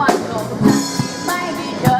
วันลงไม่ได้เดิน